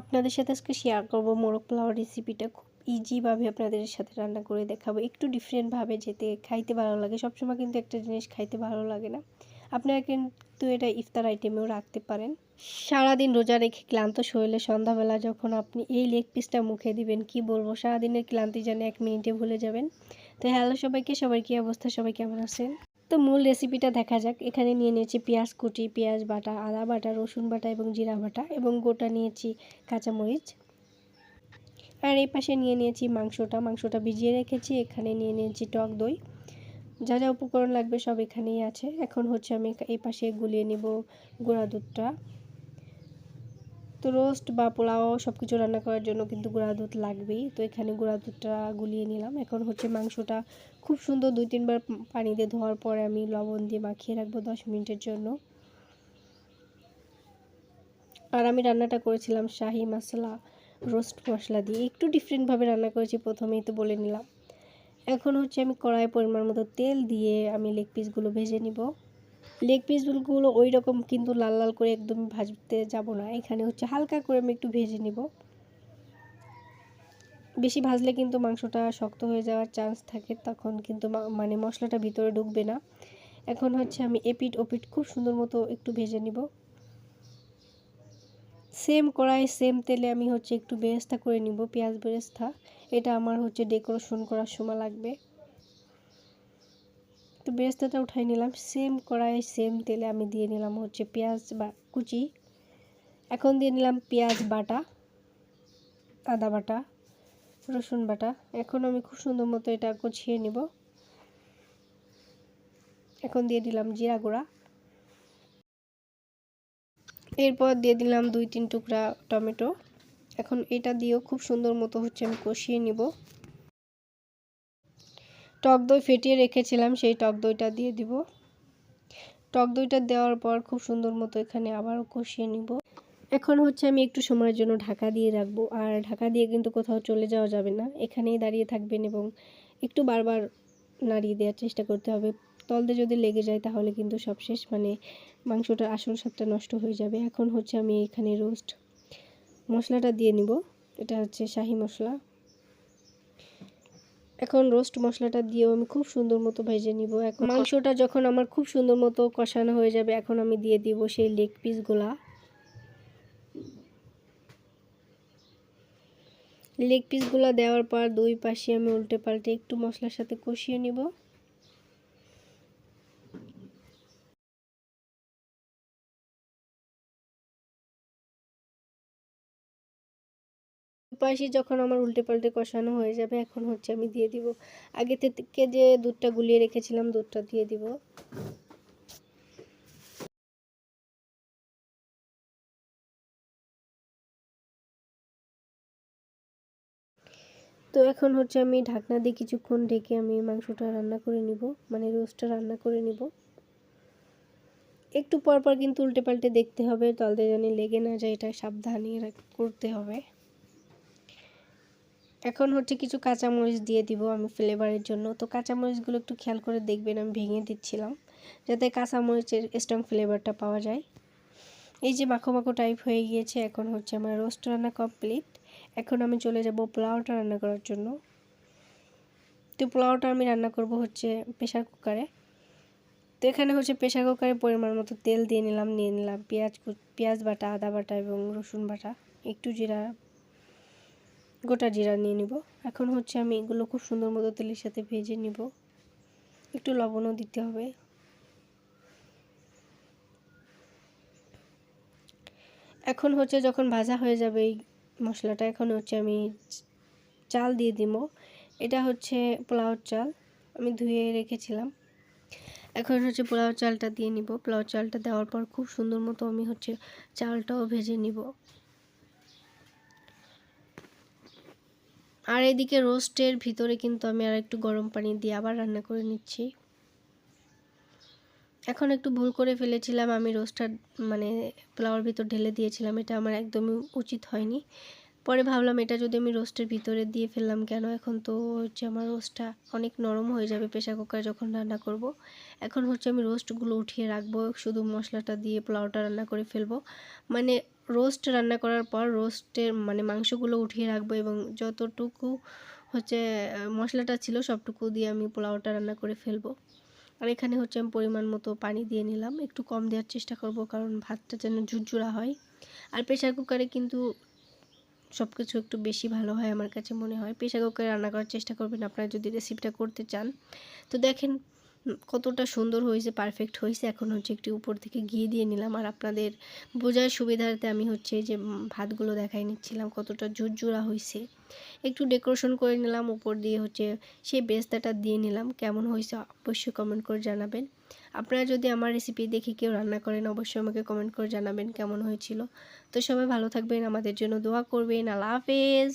আপনাদের সাথে আজকে শেয়ার করব মোরগ পোলাও রেসিপিটা খুব ইজিভাবে আপনাদের সাথে রান্না করে দেখাবো। একটু ডিফারেন্টভাবে যেতে খাইতে ভালো লাগে। সবসময় কিন্তু একটা জিনিস খাইতে ভালো লাগে না। আপনারা কিন্তু এটা ইফতার আইটেমেও রাখতে পারেন। সারাদিন রোজা রেখে ক্লান্ত শরীরে সন্ধ্যাবেলা যখন আপনি এই লেগ পিসটা মুখে দিবেন, কি বলব? সারাদিনের ক্লান্তি যেন এক মিনিটে ভুলে যাবেন। তো হ্যালো সবাইকে, সবার কী অবস্থা? সবাই কেমন আছেন? তো মূল রেসিপিটা দেখা যাক। এখানে নিয়ে নিয়েছি পেঁয়াজ কুটি পেঁয়াজ বাটা, আদা বাটা, রসুন বাটা এবং জিরা বাটা এবং গোটা নিয়েছি কাঁচামরিচ। আর এই পাশে নিয়ে নিয়েছি মাংসটা। মাংসটা ভিজিয়ে রেখেছি। এখানে নিয়ে নিয়েছি টক দই। যা যা উপকরণ লাগবে সব এখানেই আছে। এখন হচ্ছে আমি এই পাশে গুলিয়ে নেব গুঁড়া দুধটা। তো রোস্ট বা পোলাও সব কিছু রান্না করার জন্য কিন্তু গুঁড়া দুধ লাগবেই। তো এখানে গুঁড়া দুধটা গুলিয়ে নিলাম। এখন হচ্ছে মাংসটা খুব সুন্দর দুই তিনবার পানি দিয়ে ধোয়ার পরে আমি লবণ দিয়ে মাখিয়ে রাখব দশ মিনিটের জন্য। আর আমি রান্নাটা করেছিলাম শাহি মশলা রোস্ট মশলা দিয়ে। একটু ডিফারেন্টভাবে রান্না করেছি, প্রথমেই তো বলে নিলাম। এখন হচ্ছে আমি কড়াই পরিমাণ মতো তেল দিয়ে আমি লেগ পিসগুলো ভেজে নিব। লেগ পিসগুলো ওই রকম কিন্তু লাল লাল করে একদম ভাজতে যাব না। এখানে হচ্ছে হালকা করে আমি একটু ভেজে নিব। বেশি ভাজলে কিন্তু মাংসটা শক্ত হয়ে যাওয়ার চান্স থাকে, তখন কিন্তু মানে মশলাটা ভিতরে ঢুকবে না। এখন হচ্ছে আমি এপিট ওপিট খুব সুন্দর মতো একটু ভেজে নিব। সেম কড়াই সেম তেলে আমি হচ্ছে একটু বেরেস্তা করে নিব, পেঁয়াজ বেরেস্তা। এটা আমার হচ্ছে ডেকোরেশন করার সময় লাগবে। তো বেরেস্তাটা উঠাই নিলাম। সেম কড়াই সেম তেলে আমি দিয়ে নিলাম হচ্ছে পেঁয়াজ বা কুচি। এখন দিয়ে নিলাম পেঁয়াজ বাটা, আদা বাটা, রসুন বাটা। এখন আমি খুব সুন্দর মতো এটা কষিয়ে নিব। এখন দিয়ে দিলাম জিরা গুঁড়া। এরপর দিয়ে দিলাম দুই, তিন টুকরা টমেটো। এখন এটা দিয়েও খুব সুন্দর মতো হচ্ছে আমি কষিয়ে নিব। টক দই ফেটিয়ে রেখেছিলাম, সেই টক দইটা দিয়ে দিব। টক দইটা দেওয়ার পর খুব সুন্দর মতো এখানে আবারও কষিয়ে নিব। এখন হচ্ছে আমি একটু সময়ের জন্য ঢাকা দিয়ে রাখব, আর ঢাকা দিয়ে কিন্তু কোথাও চলে যাওয়া যাবে না। এখানেই দাঁড়িয়ে থাকবেন এবং একটু বারবার নাড়িয়ে দেওয়ার চেষ্টা করতে হবে। তলদে যদি লেগে যায় তাহলে কিন্তু সব শেষ মানে মাংসটার আসল স্বাদটা নষ্ট হয়ে যাবে। এখন হচ্ছে আমি এখানে রোস্ট মশলাটা দিয়ে নিব। এটা হচ্ছে শাহি মশলা। এখন রোস্ট মশলাটা দিয়েও আমি খুব সুন্দর মতো ভেজে নিব। এখন মাংসটা যখন আমার খুব সুন্দর মতো কষানো হয়ে যাবে, এখন আমি দিয়ে দিব সেই লেগ পিসগুলা লেগ পিসগুলো দেওয়ার পর দুই পাশে আমি উল্টে পাল্টে একটু মশলার সাথে কষিয়ে নিব। পাশে যখন আমার উল্টে পাল্টে কষানো হয়ে যাবে, এখন হচ্ছে আমি দিয়ে দিব। আগে থেকে যে দুধটা গুলিয়ে রেখেছিলাম, দুধটা দিয়ে দিব। তো এখন হচ্ছে আমি ঢাকনা দিয়ে কিছুক্ষণ ঢেকে আমি মাংসটা রান্না করে নিব মানে রোস্টটা রান্না করে নিব। একটু পর পর কিন্তু উল্টে পাল্টে দেখতে হবে, তলতে জানি লেগে না যায়, এটা সাবধানে করতে হবে। এখন হচ্ছে কিছু কাঁচামরিচ দিয়ে দিব আমি ফ্লেভারের জন্য। তো কাঁচামরিচগুলো একটু খেয়াল করে দেখবেন, আমি ভেঙে দিচ্ছিলাম, যাতে কাঁচামরিচের স্ট্রং ফ্লেভারটা পাওয়া যায়। এই যে মাখো মাখো টাইপ হয়ে গিয়েছে, এখন হচ্ছে আমার রোস্ট রান্না কমপ্লিট এখন আমি চলে যাব পোলাওটা রান্না করার জন্য। তো পোলাওটা আমি রান্না করব হচ্ছে প্রেশার কুকারে তো এখানে হচ্ছে প্রেশার কুকারে পরিমাণ মতো তেল দিয়ে নিলাম, নিয়ে নিলাম পেঁয়াজ পেঁয়াজ বাটা, আদা বাটা এবং রসুন বাটা, একটু জিরা গোটা জিরা নিয়ে নিব। এখন হচ্ছে আমি এগুলো খুব সুন্দর মতো তেলের সাথে ভেজে নিব। একটু লবণও দিতে হবে। এখন হচ্ছে যখন ভাজা হয়ে যাবে এই মশলাটা, এখন হচ্ছে আমি চাল দিয়ে দিব। এটা হচ্ছে পোলাওর চাল, আমি ধুয়ে রেখেছিলাম। এখন হচ্ছে পোলাও চালটা দিয়ে নিব। পোলাও চালটা দেওয়ার পর খুব সুন্দর মতো আমি হচ্ছে চালটাও ভেজে নিব। আর এদিকে রোস্টের ভিতরে কিন্তু আমি আর একটু গরম পানি দিয়ে আবার রান্না করে নিচ্ছি। এখন একটু ভুল করে ফেলেছিলাম, আমি রোস্টার মানে পোলাওয়ার ভিতর ঢেলে দিয়েছিলাম, এটা আমার একদমই উচিত হয়নি। পরে ভাবলাম, এটা যদি আমি রোস্টের ভিতরে দিয়ে ফেললাম কেন? এখন তো হচ্ছে আমার রোস্টটা অনেক নরম হয়ে যাবে প্রেশার কুকারে যখন রান্না করব। এখন হচ্ছে আমি রোস্টগুলো উঠিয়ে রাখব, শুধু মশলাটা দিয়ে পোলাওটা রান্না করে ফেলব। মানে রোস্ট রান্না করার পর রোস্টের মানে মাংসগুলো উঠিয়ে রাখব এবং যতটুকু হচ্ছে মশলাটা ছিল সবটুকু দিয়ে আমি পোলাওটা রান্না করে ফেলব। আর এখানে হচ্ছে আমি পরিমাণ মতো পানি দিয়ে নিলাম। একটু কম দেওয়ার চেষ্টা করব কারণ ভাতটা যেন ঝুরঝুরা হয়। আর প্রেশার কুকারে কিন্তু সব কিছু একটু বেশি ভালো হয় আমার কাছে মনে হয়। প্রেশার কুকারে রান্না করার চেষ্টা করবেন, আপনারা যদি রেসিপিটা করতে চান। তো দেখেন কতটা সুন্দর হয়েছে পারফেক্ট হয়েছে, এখন হচ্ছে একটু উপর থেকে ঘি দিয়ে নিলাম। আর আপনাদের বোঝার সুবিধার্থে আমি হচ্ছে যে ভাতগুলো দেখাই নিচ্ছিলাম, কতটা ঝুরঝুরা হয়েছে। একটু ডেকোরেশন করে নিলাম, উপর দিয়ে হচ্ছে সেই বেস্তাটা দিয়ে নিলাম, কেমন হয়েছে অবশ্যই কমেন্ট করে জানাবেন। আপনারা যদি আমার রেসিপি দেখে কেউ রান্না করেন, অবশ্যই আমাকে কমেন্ট করে জানাবেন কেমন হয়েছিল। তো সবাই ভালো থাকবেন, আমাদের জন্য দোয়া করবেন, আল্লাহ হাফেজ।